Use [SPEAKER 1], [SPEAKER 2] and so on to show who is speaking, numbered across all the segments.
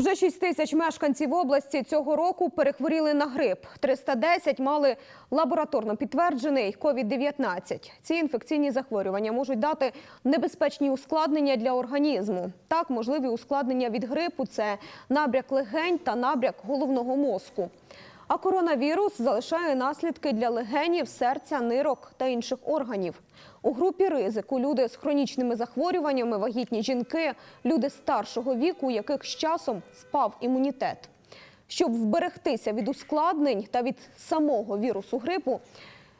[SPEAKER 1] Вже 6 тисяч мешканців області цього року перехворіли на грип. 310 мали лабораторно підтверджений COVID-19. Ці інфекційні захворювання можуть дати небезпечні ускладнення для організму. Так, можливі ускладнення від грипу – це набряк легень та набряк головного мозку. А коронавірус залишає наслідки для легенів, серця, нирок та інших органів. У групі ризику люди з хронічними захворюваннями, вагітні жінки, люди старшого віку, у яких з часом впав імунітет. Щоб вберегтися від ускладнень та від самого вірусу грипу,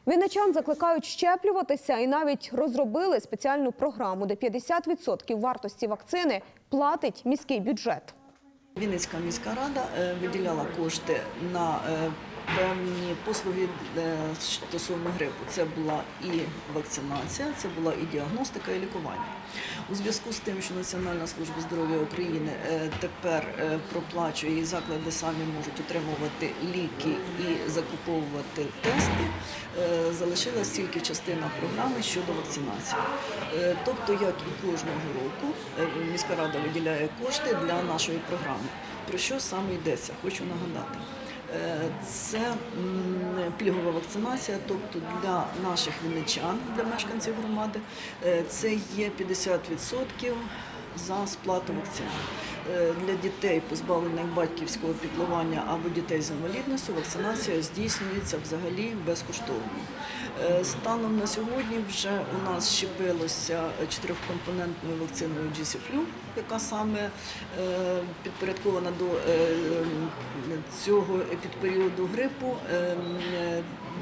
[SPEAKER 1] вінничан закликають щеплюватися і навіть розробили спеціальну програму, де 50% вартості вакцини платить міський бюджет.
[SPEAKER 2] Вінницька міська рада е, виділяла кошти на е, певні послуги е, стосовно грипу. Це була і вакцинація, це була і діагностика, і лікування. У зв'язку з тим, що Національна служба здоров'я України тепер проплачує і заклади самі можуть отримувати ліки і закуповувати тести, залишилась тільки частина програми щодо вакцинації. Тобто, як і кожного року, міська рада виділяє кошти для нашої програми. Про що саме йдеться? Хочу нагадати. Е, Це пільгова вакцинація, тобто для наших вінничан, для мешканців громади, е, це є 50% за сплату вакцин. Е, Для дітей, позбавлених батьківського піклування або дітей з інвалідністю, вакцинація здійснюється взагалі безкоштовно. Е, Станом на сьогодні вже у нас щепилося чотирьохкомпонентною вакциною GC-Flu, яка саме е, підпорядкована до цього епідперіоду грипу е,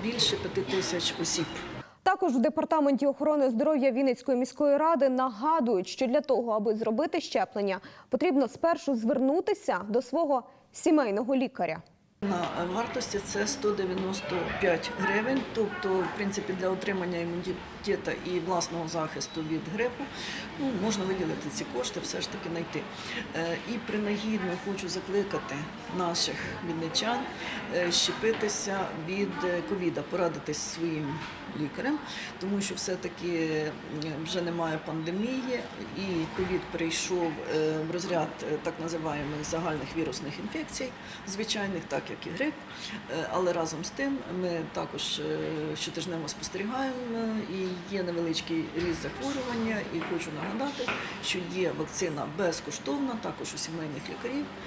[SPEAKER 2] більше п'яти тисяч осіб.
[SPEAKER 1] Також в департаменті охорони здоров'я Вінницької міської ради нагадують, що для того, аби зробити щеплення, потрібно спершу звернутися до свого сімейного лікаря.
[SPEAKER 2] На вартості це 195 гривень, тобто, в принципі, для отримання імунітету і власного захисту від грипу ну, можна виділити ці кошти, все ж таки знайти. Е, І принагідно хочу закликати наших відничан е, щепитися від е, ковіда, порадитись своїм лікарем, тому що все-таки вже немає пандемії, і ковід перейшов е, в розряд так називаємих загальних вірусних інфекцій, звичайних, так як і грип. Е, Але разом з тим ми також е, щотижнево спостерігаємо е, і є невеличкий ріст захворювання. І хочу нагадати, що є вакцина безкоштовна, також у сімейних лікарів.